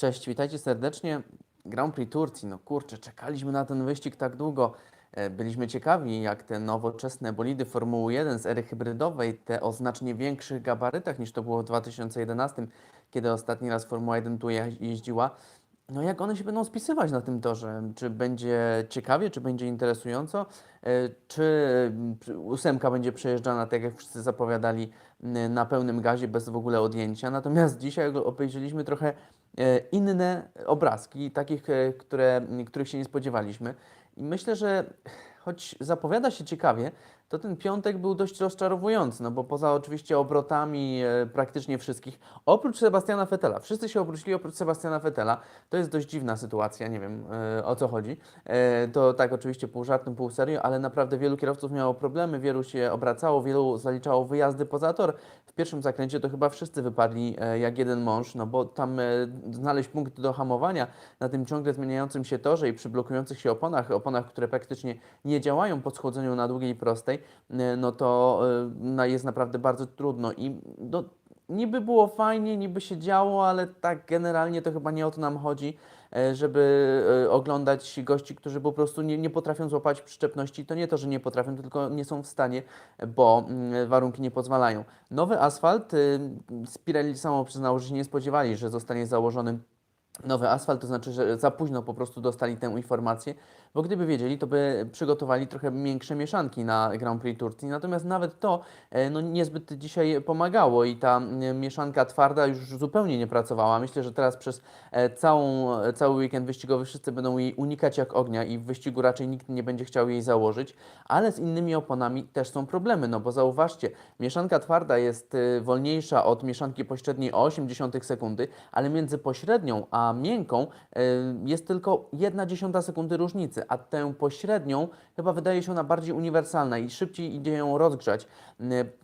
Cześć, witajcie serdecznie. Grand Prix Turcji, no kurczę, czekaliśmy na ten wyścig tak długo. E, Byliśmy ciekawi, jak te nowoczesne bolidy Formuły 1 z ery hybrydowej, te o znacznie większych gabarytach niż to było w 2011, kiedy ostatni raz Formuła 1 tu je- jeździła, no jak one się będą spisywać na tym torze? Czy będzie ciekawie, czy będzie interesująco? E, Czy ósemka będzie przejeżdżana, tak jak wszyscy zapowiadali, na pełnym gazie, bez w ogóle odjęcia? Natomiast dzisiaj obejrzeliśmy trochę inne obrazki, takich, e, które, których się nie spodziewaliśmy. I myślę, że choć zapowiada się ciekawie, to ten piątek był dość rozczarowujący, no bo poza oczywiście obrotami e, praktycznie wszystkich, oprócz Sebastiana Fetela, wszyscy się obrócili oprócz Sebastiana Fetela, to jest dość dziwna sytuacja, nie wiem e, o co chodzi. E, to tak oczywiście pół żartem, pół serio, ale naprawdę wielu kierowców miało problemy, wielu się obracało, wielu zaliczało wyjazdy poza tor. Pierwszym zakręcie to chyba wszyscy wypadli e, jak jeden mąż, no bo tam e, znaleźć punkt do hamowania na tym ciągle zmieniającym się torze i przy blokujących się oponach, oponach, które praktycznie nie działają po schodzeniu na długiej prostej, e, no to jest naprawdę bardzo trudno i no, niby było fajnie, niby się działo, ale tak generalnie to chyba nie o to nam chodzi, żeby e, oglądać gości, którzy po prostu nie, nie potrafią złapać przyczepności. To nie to, że nie potrafią, tylko nie są w stanie, bo mm, warunki nie pozwalają. Nowy asfalt, y, Spirelli samo przyznało, że się nie spodziewali, że zostanie założony nowy asfalt, to znaczy, że za późno po prostu dostali tę informację, bo gdyby wiedzieli, to by przygotowali trochę większe mieszanki na Grand Prix Turcji. Natomiast nawet to e, no, niezbyt dzisiaj pomagało i ta mm, mieszanka twarda już zupełnie nie pracowała. Myślę, że teraz przez e, całą, cały weekend wyścigowy wszyscy będą jej unikać jak ognia i w wyścigu raczej nikt nie będzie chciał jej założyć, ale z innymi oponami też są problemy, no bo zauważcie, mieszanka twarda jest wolniejsza od mieszanki pośredniej o 0,8 sekundy, ale między pośrednią a miękką jest tylko 1,1 sekundy różnicy, a tę pośrednią chyba wydaje się ona bardziej uniwersalna i szybciej idzie ją rozgrzać,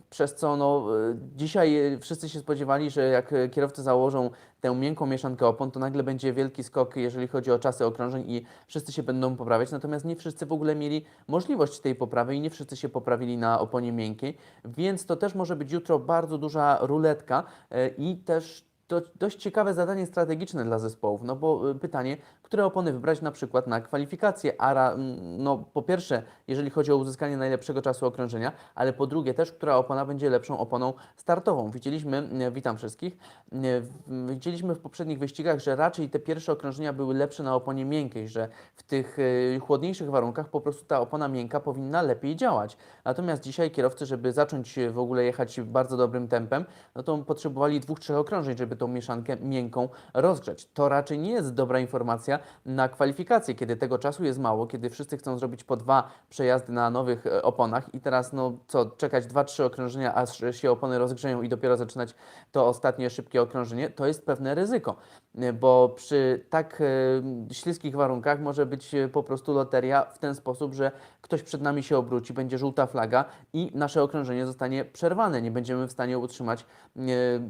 przez co no, y, dzisiaj y, wszyscy się spodziewali, że jak y, kierowcy założą tę miękką mieszankę opon, to nagle będzie wielki skok, jeżeli chodzi o czasy okrążeń i wszyscy się będą poprawiać, natomiast nie wszyscy w ogóle mieli możliwość tej poprawy i nie wszyscy się poprawili na oponie miękkiej, więc to też może być jutro bardzo duża ruletka e, i też to dość ciekawe zadanie strategiczne dla zespołów, no bo pytanie, które opony wybrać na przykład na kwalifikacje, a no po pierwsze, jeżeli chodzi o uzyskanie najlepszego czasu okrążenia, ale po drugie też, która opona będzie lepszą oponą startową. Widzieliśmy, mm, witam wszystkich, w- widzieliśmy w poprzednich wyścigach, że raczej te pierwsze okrążenia były lepsze na oponie miękkiej, że w tych y, chłodniejszych warunkach po prostu ta opona miękka powinna lepiej działać. Natomiast dzisiaj kierowcy, żeby zacząć w ogóle jechać bardzo dobrym tempem, no to potrzebowali dwóch, trzech okrążeń, żeby tą mieszankę miękką rozgrzać. To raczej nie jest dobra informacja na kwalifikacje, kiedy tego czasu jest mało, kiedy wszyscy chcą zrobić po dwa przejazdy na nowych e, oponach. I teraz no co, czekać dwa, trzy okrążenia, aż się opony rozgrzeją i dopiero zaczynać to ostatnie szybkie okrążenie, to jest pewne ryzyko, bo przy tak e, śliskich warunkach może być e, po prostu loteria w ten sposób, że ktoś przed nami się obróci, będzie żółta flaga i nasze okrążenie zostanie przerwane. Nie będziemy w stanie utrzymać,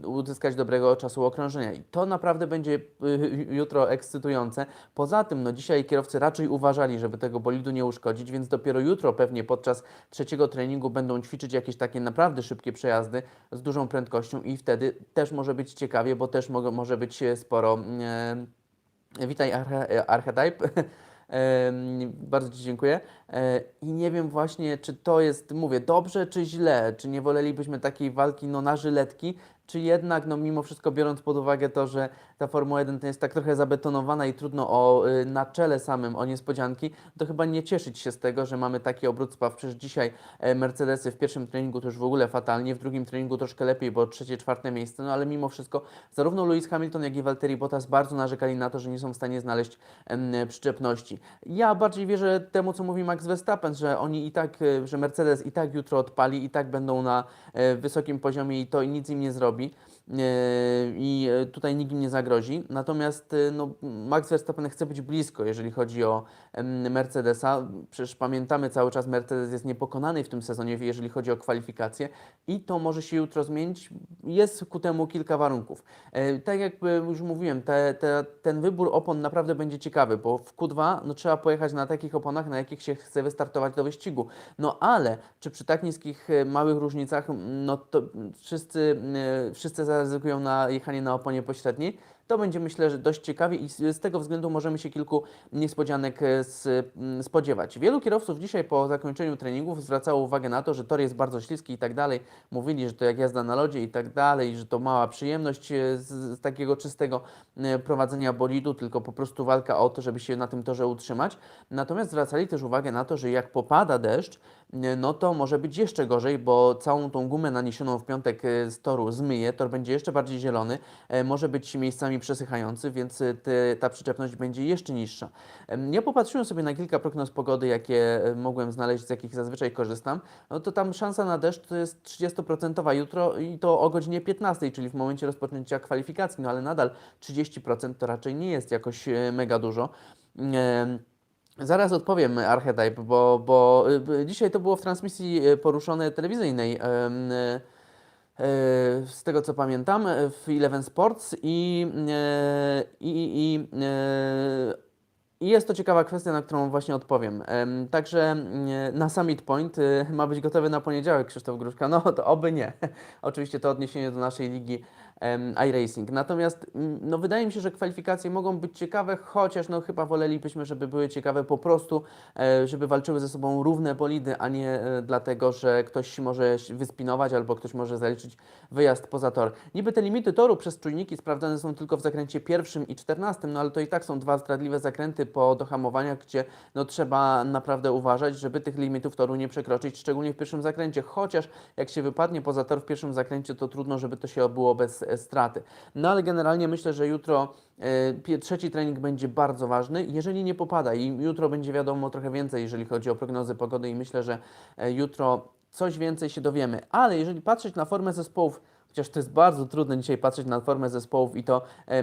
uzyskać dobrego czasu okrążenia. I to naprawdę będzie y, jutro ekscytujące. Poza tym, no dzisiaj kierowcy raczej uważali, żeby tego bolidu nie uszkodzić, więc dopiero jutro pewnie podczas trzeciego treningu będą ćwiczyć jakieś takie naprawdę szybkie przejazdy z dużą prędkością i wtedy też może być ciekawie, bo też może być sporo. Witaj Arche, Archetype. Em, Bardzo Ci dziękuję. E, I nie wiem właśnie, czy to jest, mówię, dobrze czy źle, czy nie wolelibyśmy takiej walki no, na żyletki, czy jednak, no mimo wszystko biorąc pod uwagę to, że ta Formuła 1 to jest tak trochę zabetonowana i trudno o, y, na czele samym o niespodzianki, to chyba nie cieszyć się z tego, że mamy taki obrót spraw. Przecież dzisiaj e, Mercedesy w pierwszym treningu to już w ogóle fatalnie, w drugim treningu troszkę lepiej, bo trzecie, czwarte miejsce, no ale mimo wszystko zarówno Lewis Hamilton, jak i Valtteri Bottas bardzo narzekali na to, że nie są w stanie znaleźć przyczepności. Ja bardziej wierzę temu, co mówi Max Verstappen, że oni i tak, e, że Mercedes i tak jutro odpali, i tak będą na e, wysokim poziomie i to nic im nie zrobi. E, I e, tutaj nikt im nie zagrozi. Natomiast e, no, Max Verstappen chce być blisko, jeżeli chodzi o Mercedesa. Przecież pamiętamy cały czas, Mercedes jest niepokonany w tym sezonie, jeżeli chodzi o kwalifikacje i to może się jutro zmienić. Jest ku temu kilka warunków. Tak jak już mówiłem, te, te, ten wybór opon naprawdę będzie ciekawy, bo w Q2 no, trzeba pojechać na takich oponach, na jakich się chce wystartować do wyścigu. No ale czy przy tak niskich, małych różnicach, no to wszyscy, wszyscy zaryzykują na jechanie na oponie pośredniej, to będzie myślę, że dość ciekawie i z, tego względu możemy się kilku niespodzianek e, s- m, spodziewać. Wielu kierowców dzisiaj po zakończeniu treningów zwracało uwagę na to, że tor jest bardzo śliski i tak dalej. Mówili, że to jak jazda na lodzie i tak dalej, że to mała przyjemność e, z, takiego czystego e, prowadzenia bolidu, tylko po prostu walka o to, żeby się na tym torze utrzymać. Natomiast zwracali też uwagę na to, że jak popada deszcz, no to może być jeszcze gorzej, bo całą tą gumę naniesioną w piątek z toru zmyje, tor będzie jeszcze bardziej zielony, może być miejscami przesychający, więc e, te, ta przyczepność będzie jeszcze niższa. Ja popatrzyłem sobie na kilka prognoz pogody, jakie e, mogłem znaleźć, z jakich zazwyczaj korzystam. No to tam szansa na deszcz to jest 30% jutro i to o godzinie 15, czyli w momencie rozpoczęcia kwalifikacji, no ale nadal 30% to raczej nie jest jakoś e, mega dużo. Zaraz odpowiem Archetype, bo, bo y, dzisiaj to było w transmisji y, poruszone telewizyjnej. Y, Z tego co pamiętam, y, w Eleven Sports i, y, i, i, i, jest to ciekawa kwestia, na którą właśnie odpowiem. Em, Także na Summit Point ma być gotowy na poniedziałek Krzysztof Gruszka. No to oby nie. Oczywiście to odniesienie do naszej ligi iRacing. Natomiast mm, no, wydaje mi się, że kwalifikacje mogą być ciekawe, chociaż no, chyba wolelibyśmy, żeby były ciekawe po prostu, e, żeby walczyły ze sobą równe bolidy, a nie e, dlatego, że ktoś może wyspinować albo ktoś może zaliczyć wyjazd poza tor. Niby te limity toru przez czujniki sprawdzane są tylko w zakręcie pierwszym i czternastym, no ale to i tak są dwa zdradliwe zakręty po dohamowaniach, gdzie no, trzeba naprawdę uważać, żeby tych limitów toru nie przekroczyć, szczególnie w pierwszym zakręcie, chociaż jak się wypadnie poza tor w pierwszym zakręcie, to trudno, żeby to się obyło bez straty. No ale generalnie myślę, że jutro e, trzeci trening będzie bardzo ważny, jeżeli nie popada i jutro będzie wiadomo trochę więcej, jeżeli chodzi o prognozy pogody i myślę, że e, jutro coś więcej się dowiemy. Ale jeżeli patrzeć na formę zespołów, chociaż to jest bardzo trudne dzisiaj patrzeć na formę zespołów i to,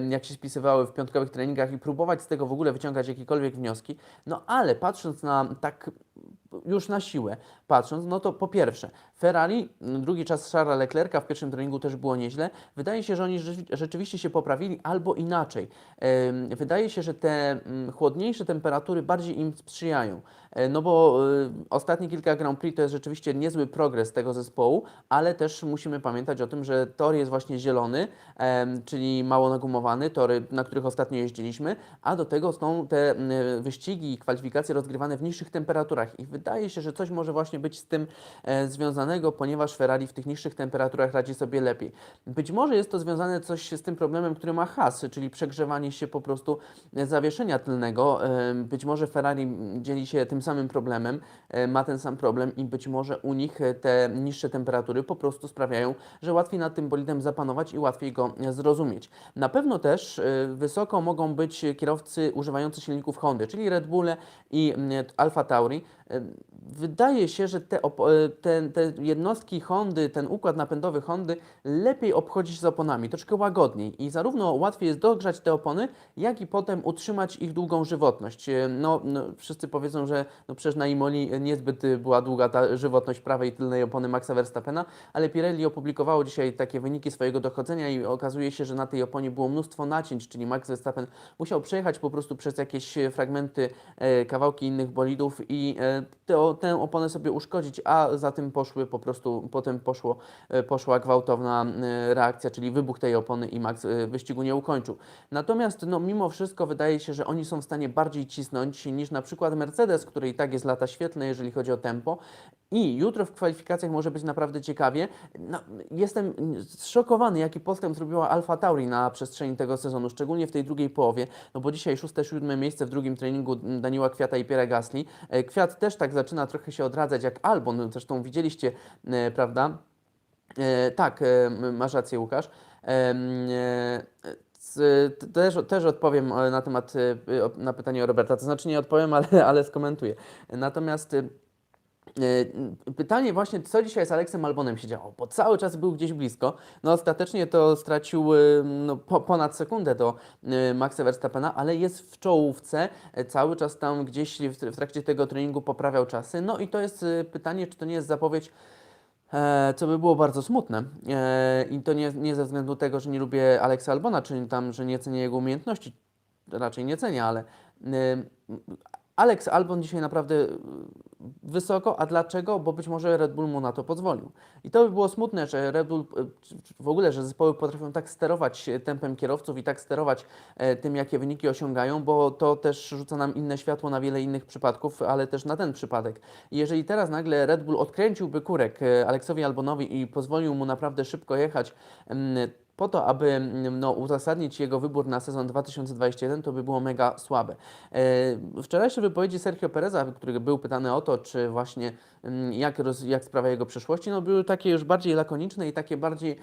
jak się spisywały w piątkowych treningach i próbować z tego w ogóle wyciągać jakiekolwiek wnioski, no ale patrząc na tak już na siłę patrząc, no to po pierwsze, Ferrari, m, drugi czas Charlesa Leclerca w pierwszym treningu też było nieźle. Wydaje się, że oni rzeczy- rzeczywiście się poprawili, albo inaczej. Wydaje się, że te mm, chłodniejsze temperatury bardziej im sprzyjają. E, No bo y, ostatnie kilka Grand Prix to jest rzeczywiście niezły progres tego zespołu, ale też musimy pamiętać o tym, że tor jest właśnie zielony, czyli mało nagumowany, tory, na których ostatnio jeździliśmy, a do tego są te mm, wyścigi i kwalifikacje rozgrywane w niższych temperaturach i wydaje się, że coś może właśnie być z tym e, związanego, ponieważ Ferrari w tych niższych temperaturach radzi sobie lepiej. Być może jest to związane coś z tym problemem, który ma Haas, czyli przegrzewanie się po prostu e, zawieszenia tylnego. E, Być może Ferrari dzieli się tym samym problemem, e, ma ten sam problem i być może u nich e, te niższe temperatury po prostu sprawiają, że łatwiej nad tym bolidem zapanować i łatwiej go e, zrozumieć. Na pewno też wysoko mogą być kierowcy używający silników Hondy, czyli Red Bulle i mm, Alfa Tauri. E, Wydaje się, że te, e, te, te jednostki Hondy, ten układ napędowy Hondy lepiej obchodzić z oponami, troszkę łagodniej i zarówno łatwiej jest dogrzać te opony, jak i potem utrzymać ich długą żywotność. E, No, no wszyscy powiedzą, że no przecież na Imoli niezbyt y, była długa ta żywotność prawej tylnej opony Maxa Verstappena, ale Pirelli opublikowało dzisiaj takie wyniki swojego dochodzenia i okazuje się, że na tej oponie było mnóstwo nacięć, czyli Max Verstappen musiał przejechać po prostu przez jakieś e, fragmenty, e, kawałki innych bolidów i te, tę oponę sobie uszkodzić, a za tym poszły po prostu, potem poszło, e, poszła gwałtowna e, reakcja, czyli wybuch tej opony i Max e, wyścigu nie ukończył. Natomiast no, mimo wszystko wydaje się, że oni są w stanie bardziej cisnąć niż na przykład Mercedes, który i tak jest lata świetlne, jeżeli chodzi o tempo. I jutro w kwalifikacjach może być naprawdę ciekawie. No, jestem zszokowany, jaki postęp zrobiła Alfa Tauri na przestrzeni tego sezonu, szczególnie w tej drugiej połowie, no bo dzisiaj szóste, siódme miejsce w drugim treningu Daniela Kwiata i Pierre Gasly. E, Kwiat też tak zaczyna trochę się odradzać jak Albon, zresztą widzieliście, e, prawda? E, tak, masz rację Łukasz. Też, też odpowiem na temat, na pytanie o Roberta, to znaczy nie odpowiem, ale, ale skomentuję. Natomiast Pytanie właśnie, co dzisiaj z Aleksem Albonem się działo, bo cały czas był gdzieś blisko. No ostatecznie to stracił e, no, po, ponad sekundę do e, Maxa Verstappena, ale jest w czołówce, e, cały czas tam gdzieś w, trakcie tego treningu poprawiał czasy. No i to jest e, pytanie, czy to nie jest zapowiedź E, co by było bardzo smutne. E, I to nie, nie ze względu tego, że nie lubię Aleksa Albona, czy tam, że nie cenię jego umiejętności. Raczej nie cenię, ale e, Alex Albon dzisiaj naprawdę y, wysoko, a dlaczego? Bo być może Red Bull mu na to pozwolił. I to by było smutne, że Red Bull, y, w ogóle, że zespoły potrafią tak sterować e, tempem kierowców i tak sterować tym, jakie wyniki osiągają, bo to też rzuca nam inne światło na wiele innych przypadków, ale też na ten przypadek. Jeżeli teraz nagle Red Bull odkręciłby kurek Aleksowi Albonowi i pozwolił mu naprawdę szybko jechać, mm, po to, aby mm, no, uzasadnić jego wybór na sezon 2021, to by było mega słabe. E, Wczorajsze wypowiedzi Sergio Pereza, który był pytany o to, czy właśnie mm, jak, roz, jak sprawa jego przyszłości, no były takie już bardziej lakoniczne i takie bardziej,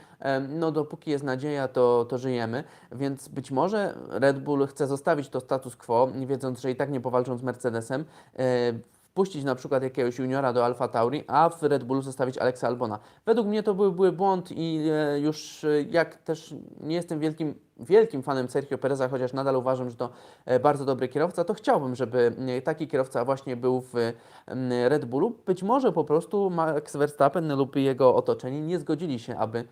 no dopóki jest nadzieja, to, to żyjemy, więc być może Red Bull chce zostawić to status quo, wiedząc, że i tak nie powalczą z Mercedesem, e, wpuścić na przykład jakiegoś juniora do Alfa Tauri, a w Red Bullu zostawić Alexa Albona. Według mnie to był, był błąd i e, już e, jak też nie jestem wielkim, wielkim fanem Sergio Pereza, chociaż nadal uważam, że to e, bardzo dobry kierowca, to chciałbym, żeby e, taki kierowca właśnie był w Red Bullu. Być może po prostu Max Verstappen lub jego otoczenie nie zgodzili się, aby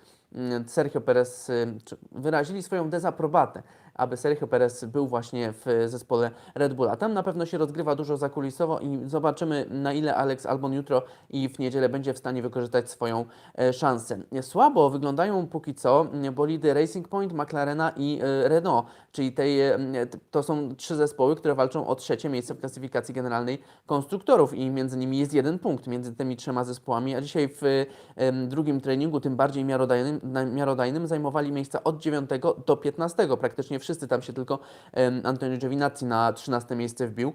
Sergio Perez czy wyrazili swoją dezaprobatę, aby Sergio Perez był właśnie w zespole Red Bulla. Tam na pewno się rozgrywa dużo zakulisowo i zobaczymy na ile Alex Albon jutro i w niedzielę będzie w stanie wykorzystać swoją e, szansę. Słabo wyglądają póki co bolidy Racing Point, McLarena i e, Renault, czyli tej, e, to są trzy zespoły, które walczą o trzecie miejsce w klasyfikacji generalnej konstruktorów i między nimi jest jeden punkt między tymi trzema zespołami, a dzisiaj w em, drugim treningu, tym bardziej miarodajnym, miarodajnym zajmowali miejsca od 9 do 15. Praktycznie wszyscy tam się tylko Antonio Giovinazzi na 13 miejsce wbił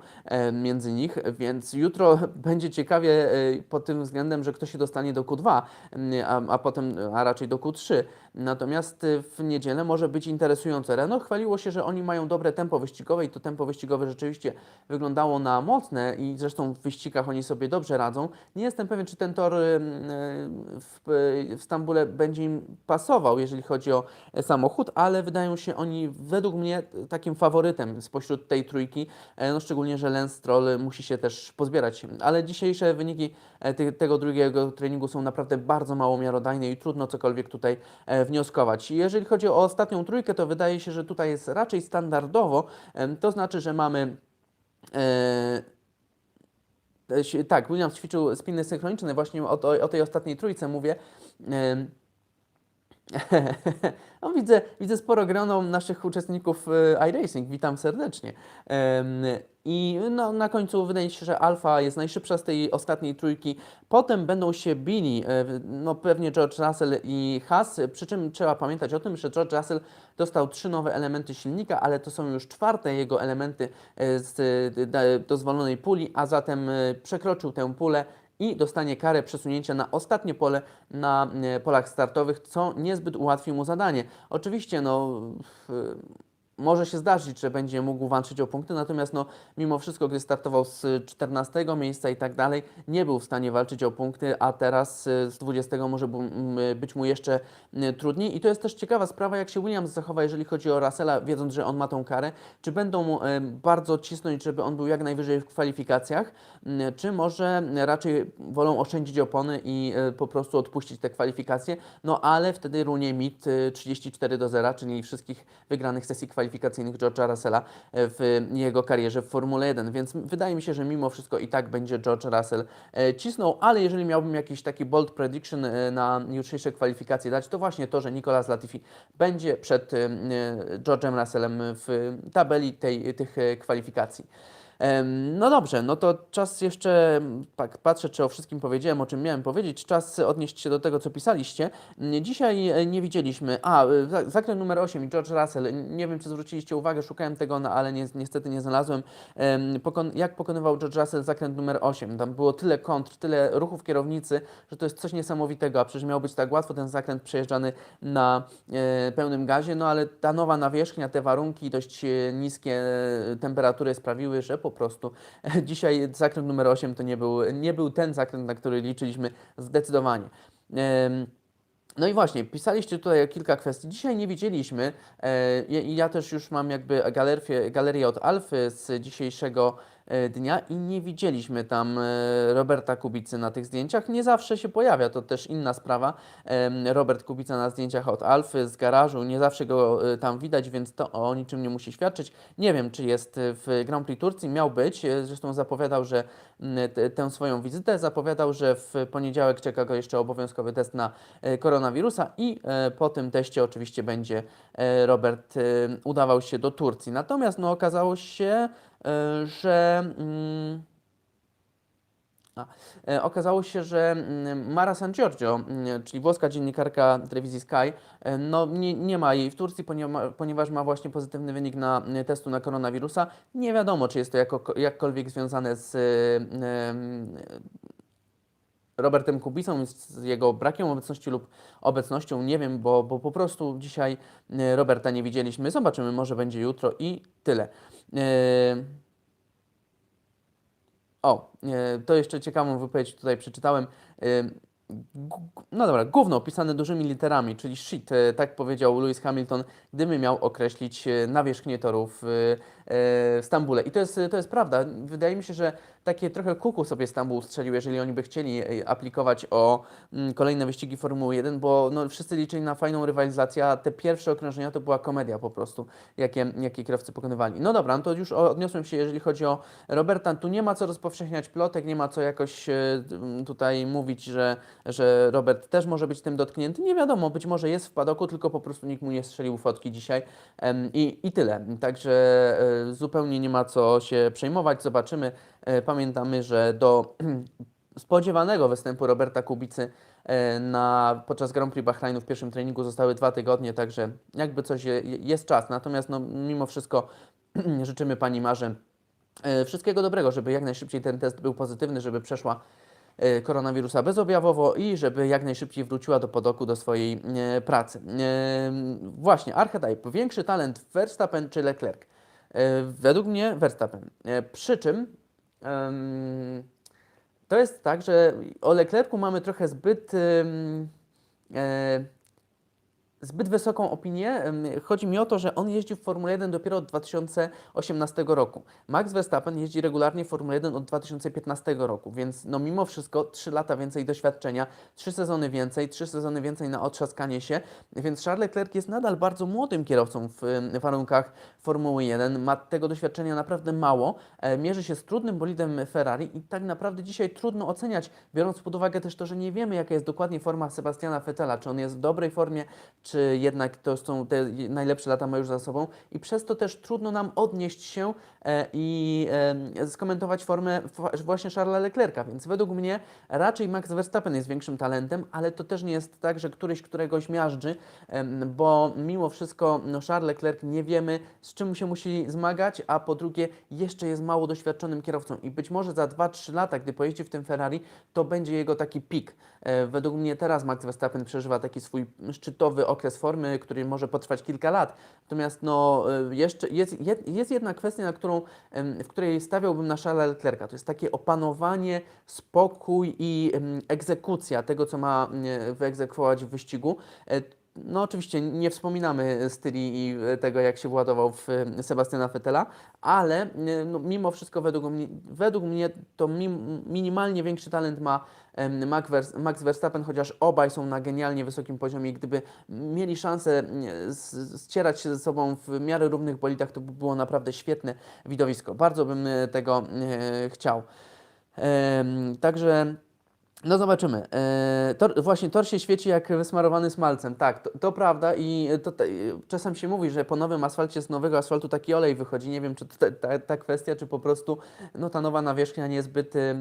między nich, więc jutro będzie ciekawie e, pod tym względem, że kto się dostanie do Q2, em, a, a potem, a raczej do Q3. Natomiast e, w niedzielę może być interesujące. Renault chwaliło się, że oni mają dobre tempo wyścigowe i to tempo wyścigowe rzeczywiście wyglądało na mocne i zresztą w wyścigach oni sobie dobrze radzą. Nie jestem pewien, czy ten tor em, e, w, w Stambule będzie im pasował, jeżeli chodzi o e, samochód, ale wydają się oni według mnie takim faworytem spośród tej trójki, e, no szczególnie, że Lance Stroll musi się też pozbierać. Ale dzisiejsze wyniki e, tego drugiego treningu są naprawdę bardzo mało miarodajne i trudno cokolwiek tutaj wnioskować. Jeżeli chodzi o ostatnią trójkę, to wydaje się, że tutaj jest raczej standardowo, to znaczy, że mamy e, e, tak, Williams ćwiczył spiny synchroniczne, właśnie o tej ostatniej trójce mówię. No, widzę, widzę sporo grono naszych uczestników e, iRacing, witam serdecznie. I no, na końcu wydaje się, że Alfa jest najszybsza z tej ostatniej trójki. Potem będą się bili, e, no pewnie George Russell i Haas, przy czym trzeba pamiętać o tym, że George Russell dostał trzy nowe elementy silnika, ale to są już czwarte jego elementy e, z dozwolonej puli, a zatem przekroczył tę pulę i dostanie karę przesunięcia na ostatnie pole na e, polach startowych, co niezbyt ułatwi mu zadanie. Oczywiście, no, może się zdarzyć, że będzie mógł walczyć o punkty, natomiast no, mimo wszystko, gdy startował z 14 miejsca i tak dalej, nie był w stanie walczyć o punkty, a teraz e, z 20 może być mu jeszcze m, trudniej. I to jest też ciekawa sprawa, jak się Williams zachowa, jeżeli chodzi o Russella, wiedząc, że on ma tą karę. Czy będą mu e, bardzo cisnąć, żeby on był jak najwyżej w kwalifikacjach, czy może raczej wolą oszczędzić opony i po prostu odpuścić te kwalifikacje, no ale wtedy runie mit e, 34 do 0, czyli wszystkich wygranych sesji kwalifikacyjnych George'a Russella e, w jego karierze w Formule 1, więc wydaje mi się, że mimo wszystko i tak będzie George Russell e, cisnął, ale jeżeli miałbym jakiś taki bold prediction e, na jutrzejsze kwalifikacje dać, to właśnie to, że Nicolas Latifi będzie przed George'em Russellem w tabeli tej, tych kwalifikacji. No dobrze, no to czas jeszcze, tak patrzę, czy o wszystkim powiedziałem, o czym miałem powiedzieć. Czas odnieść się do tego, co pisaliście. Mm, Dzisiaj e, nie widzieliśmy, a, e, za- zakręt numer 8 i George Russell, nie wiem, czy zwróciliście uwagę, szukałem tego, no, ale ni niestety nie znalazłem. Em, Pokon jak pokonywał George Russell zakręt numer 8? Tam było tyle kontr, tyle ruchów kierownicy, że to jest coś niesamowitego, a przecież miał być tak łatwo ten zakręt przejeżdżany na e, pełnym gazie, no ale ta nowa nawierzchnia, te warunki, dość e, niskie temperatury sprawiły, że po prostu dzisiaj zakręt numer 8 to nie był, nie był ten zakręt, na który liczyliśmy zdecydowanie. No i właśnie, pisaliście tutaj o kilka kwestii. Dzisiaj nie widzieliśmy e, ja też już mam jakby galerię, galerię od Alfy z dzisiejszego dnia i nie widzieliśmy tam e, Roberta Kubicy na tych zdjęciach. Nie zawsze się pojawia, to też inna sprawa. Robert Kubica na zdjęciach od Alfy z garażu, nie zawsze go e, tam widać, więc to o niczym nie musi świadczyć. Nie wiem, czy jest w Grand Prix Turcji, miał być, e, zresztą zapowiadał, że tę swoją wizytę, zapowiadał, że w poniedziałek czeka go jeszcze obowiązkowy test na e, koronawirusa i e, po tym teście oczywiście będzie e, Robert e, udawał się do Turcji. Natomiast no, okazało się, e, że. mm, a, e, okazało się, że mm, Mara San Giorgio, mm, czyli włoska dziennikarka telewizji Sky, e, no, nie, nie ma jej w Turcji, ponieważ, ma właśnie pozytywny wynik na testu na koronawirusa. Nie wiadomo, czy jest to jako, jakkolwiek związane z e, Robertem Kubicą, z jego brakiem obecności lub obecnością, nie wiem, bo, bo po prostu dzisiaj e, Roberta nie widzieliśmy. Zobaczymy, może będzie jutro i tyle. E, O, e, to jeszcze ciekawą wypowiedź tutaj przeczytałem. No dobra, gówno pisane dużymi literami, czyli shit, tak powiedział Lewis Hamilton, gdyby miał określić nawierzchnię torów w Stambule. I to jest, to jest prawda. Wydaje mi się, że takie trochę kuku sobie Stambuł strzelił, jeżeli oni by chcieli e, aplikować o mm, kolejne wyścigi Formuły 1, bo no, wszyscy liczyli na fajną rywalizację, a te pierwsze okrążenia to była komedia po prostu, jakie, jakie kierowcy pokonywali. No dobra, no to już odniosłem się, jeżeli chodzi o Roberta, tu nie ma co rozpowszechniać plotek, nie ma co jakoś e, tutaj mówić, że, że Robert też może być tym dotknięty. Nie wiadomo, być może jest w padoku, tylko po prostu nikt mu nie strzelił fotki dzisiaj i, i tyle. Także e, zupełnie nie ma co się przejmować, zobaczymy. E, Pamiętamy, że do spodziewanego występu Roberta Kubicy e, na, podczas Grand Prix Bahrainu w pierwszym treningu zostały dwa tygodnie, także jakby coś je, jest czas. Natomiast no, mimo wszystko życzymy Pani Marze e, wszystkiego dobrego, żeby jak najszybciej ten test był pozytywny, żeby przeszła e, koronawirusa bezobjawowo i żeby jak najszybciej wróciła do podoku do swojej e, pracy. E, Właśnie, archetyp. Większy talent Verstappen czy Leclerc? E, Według mnie Verstappen. E, Przy czym to jest tak, że o Leclercu mamy trochę zbyt, e, zbyt wysoką opinię. Chodzi mi o to, że on jeździł w Formule 1 dopiero od 2018 roku. Max Verstappen jeździ regularnie w Formule 1 od 2015 roku, więc no mimo wszystko 3 lata więcej doświadczenia, 3 sezony więcej, 3 sezony więcej na otrzaskanie się, więc Charles Leclerc jest nadal bardzo młodym kierowcą w warunkach Formuły 1. Ma tego doświadczenia naprawdę mało. E, Mierzy się z trudnym bolidem Ferrari i tak naprawdę dzisiaj trudno oceniać, biorąc pod uwagę też to, że nie wiemy, jaka jest dokładnie forma Sebastiana Vettela, czy on jest w dobrej formie, czy jednak to są te najlepsze lata ma już za sobą i przez to też trudno nam odnieść się e, i e, skomentować formę właśnie Charlesa Leclerca, więc według mnie raczej Max Verstappen jest większym talentem, ale to też nie jest tak, że któryś któregoś miażdży, bo mimo wszystko no, Charles Leclerc nie wiemy, z czym się musi zmagać, a po drugie jeszcze jest mało doświadczonym kierowcą i być może za 2-3 lata, gdy pojeździ w tym Ferrari, to będzie jego taki pik. E, Według mnie teraz Max Verstappen przeżywa taki swój szczytowy okres formy, który może potrwać kilka lat. Natomiast no, e, jeszcze jest, jest jedna kwestia, na którą, w której stawiałbym na Charlesa Leclerca. To jest takie opanowanie, spokój i egzekucja tego, co ma wyegzekwować w wyścigu. No oczywiście nie wspominamy styli i e, tego, jak się władował w e, Sebastiana Vettela, ale e, no, mimo wszystko według mnie, według mnie to mim, minimalnie większy talent ma Max Vers- Max Verstappen, chociaż obaj są na genialnie wysokim poziomie. Gdyby mieli szansę ścierać się ze sobą w miarę równych bolidach, to by było naprawdę świetne widowisko. Bardzo bym tego chciał. Także no zobaczymy. E, tor, właśnie tor się świeci jak wysmarowany smalcem. Tak, to, to prawda i to, te- czasem się mówi, że po nowym asfalcie z nowego asfaltu taki olej wychodzi. Nie wiem, czy to ta, ta, kwestia, czy po prostu no, ta nowa nawierzchnia niezbyt e,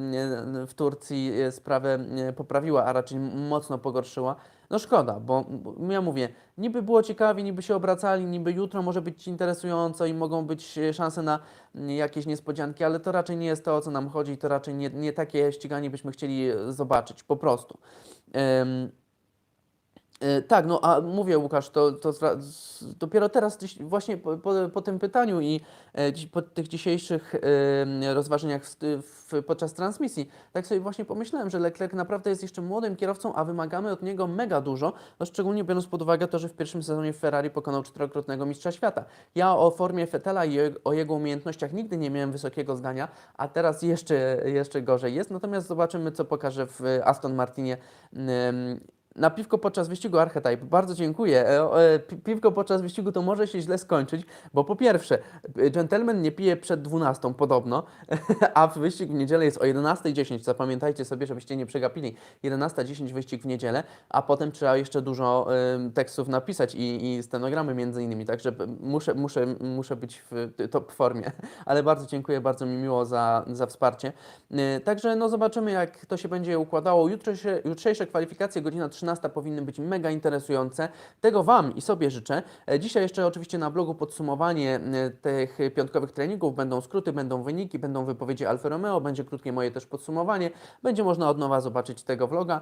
w Turcji e, sprawę e, poprawiła, a raczej mocno pogorszyła. No szkoda, bo ja mówię, niby było ciekawie, niby się obracali, niby jutro może być interesująco i mogą być e, szanse na mm, jakieś niespodzianki, ale to raczej nie jest to, o co nam chodzi, to raczej nie, nie takie ściganie byśmy chcieli e, zobaczyć, po prostu. Tak, no a mówię Łukasz, to, to dopiero teraz właśnie po, po, po tym pytaniu i e, po tych dzisiejszych e, rozważaniach w, w, podczas transmisji, tak sobie właśnie pomyślałem, że Leclerc naprawdę jest jeszcze młodym kierowcą, a wymagamy od niego mega dużo, no szczególnie biorąc pod uwagę to, że w pierwszym sezonie Ferrari pokonał czterokrotnego mistrza świata. Ja o formie Fetela i o jego umiejętnościach nigdy nie miałem wysokiego zdania, a teraz jeszcze, jeszcze gorzej jest, natomiast zobaczymy, co pokaże w Aston Martinie. Na piwko podczas wyścigu Archetype. Bardzo dziękuję. E, e, pi- Piwko podczas wyścigu to może się źle skończyć, bo po pierwsze, e, gentleman nie pije przed 12 podobno, a wyścig w niedzielę jest o 11.10. Zapamiętajcie sobie, żebyście nie przegapili. 11.10 wyścig w niedzielę, a potem trzeba jeszcze dużo tekstów napisać i, i stenogramy między innymi, także muszę, muszę, muszę być w top formie. Ale bardzo dziękuję, bardzo mi miło za, za wsparcie. Także no zobaczymy, jak to się będzie układało. Jutrzejsze, jutrzejsze kwalifikacje, godzina 13 powinny być mega interesujące. Tego Wam i sobie życzę. E, Dzisiaj jeszcze oczywiście na blogu podsumowanie e, tych piątkowych treningów. Będą skróty, będą wyniki, będą wypowiedzi Alfa Romeo, będzie krótkie moje też podsumowanie. Będzie można od nowa zobaczyć tego vloga.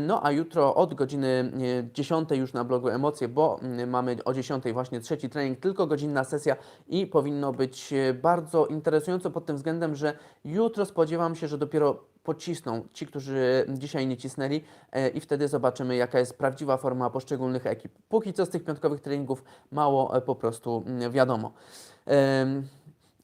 No a jutro od godziny e, 10 już na blogu Emocje, bo mamy o 10 właśnie trzeci trening, tylko godzinna sesja i powinno być e, bardzo interesująco pod tym względem, że jutro spodziewam się, że dopiero pocisną ci, którzy dzisiaj nie cisnęli e, i wtedy zobaczymy, jaka jest prawdziwa forma poszczególnych ekip. Póki co z tych piątkowych treningów mało e, po prostu mm, wiadomo.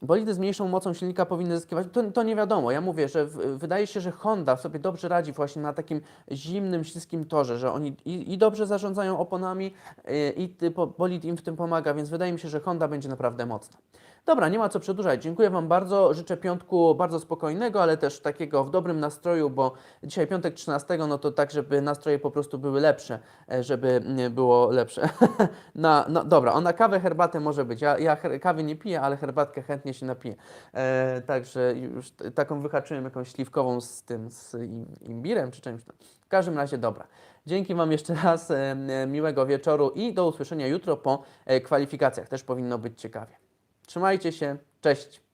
Bolidy z mniejszą mocą silnika powinny zyskiwać. To, to nie wiadomo. Ja mówię, że w, wydaje się, że Honda sobie dobrze radzi właśnie na takim zimnym, śliskim torze, że oni i, i dobrze zarządzają oponami, y, i ty, bolid im w tym pomaga, więc wydaje mi się, że Honda będzie naprawdę mocna. Dobra, nie ma co przedłużać. Dziękuję Wam bardzo. Życzę piątku bardzo spokojnego, ale też takiego w dobrym nastroju, bo dzisiaj piątek 13, no to tak, żeby nastroje po prostu były lepsze, e, żeby mm, było lepsze. no dobra, o na kawę, herbatę może być. Ja, ja kawy nie piję, ale herbatkę chętnie się napiję. E, także już taką wyhaczyłem jakąś śliwkową z tym, z im, imbirem czy czymś tam. W każdym razie dobra. Dzięki Wam jeszcze raz, e, miłego wieczoru i do usłyszenia jutro po e, kwalifikacjach. Też powinno być ciekawie. Trzymajcie się, cześć.